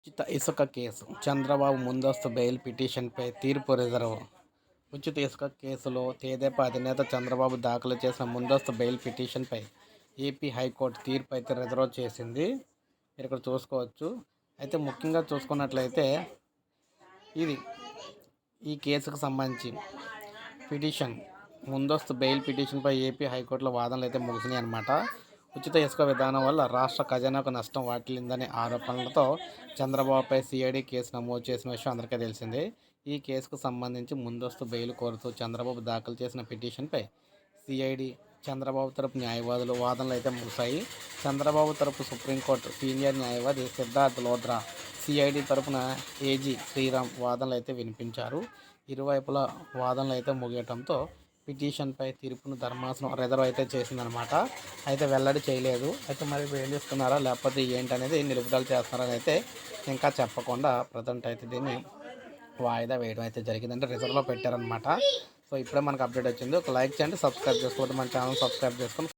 ఉచిత ఇసుక కేసు. చంద్రబాబు ముందస్తు బెయిల్ పిటిషన్పై తీర్పు రిజర్వ్. ఉచిత ఇసుక కేసులో తేదేపా అధినేత చంద్రబాబు దాఖలు చేసిన ముందస్తు బెయిల్ పిటిషన్పై ఏపీ హైకోర్టు తీర్పు అయితే రిజర్వ్ చేసింది. మీరు ఇక్కడ చూసుకోవచ్చు. అయితే ముఖ్యంగా చూసుకున్నట్లయితే ఇది ఈ కేసుకు సంబంధించి పిటిషన్ ముందస్తు బెయిల్ పిటిషన్పై ఏపీ హైకోర్టులో వాదనలు అయితే ముగిసినాయి అనమాట ఉచిత ఇసుక విధానం వల్ల రాష్ట్ర ఖజానాకు నష్టం వాటిల్లిందనే ఆరోపణలతో చంద్రబాబుపై సిఐడి కేసు నమోదు చేసిన విషయం అందరికీ తెలిసిందే. ఈ కేసుకు సంబంధించి ముందస్తు బెయిల్ కోరుతూ చంద్రబాబు దాఖలు చేసిన పిటిషన్పై సిఐడి చంద్రబాబు తరపు న్యాయవాదులు వాదనలు అయితే ముగిశాయి. చంద్రబాబు తరపు సుప్రీంకోర్టు సీనియర్ న్యాయవాది సిద్ధార్థ్ లోద్రా సిఐడి తరపున ఏజీ శ్రీరామ్ వాదనలు అయితే వినిపించారు. ఇరువైపుల వాదనలు అయితే ముగియటంతో పిటిషన్పై తీర్పును ధర్మాసనం రిజర్వ్ అయితే చేసిందనమాట. అయితే వెల్లడి చేయలేదు. అయితే మరి వేలిస్తున్నారా లేకపోతే ఏంటనేది నిలుపుదల చేస్తున్నారని అయితే ఇంకా చెప్పకుండా ప్రజెంట్ అయితే దీన్ని వాయిదా వేయడం అయితే జరిగిందంటే రిజర్వ్లో పెట్టారనమాట. సో ఇప్పుడే మనకు అప్డేట్ వచ్చింది. ఒక లైక్ చేయండి సబ్స్క్రైబ్ చేసుకోండి మన ఛానల్ సబ్స్క్రైబ్ చేసుకొని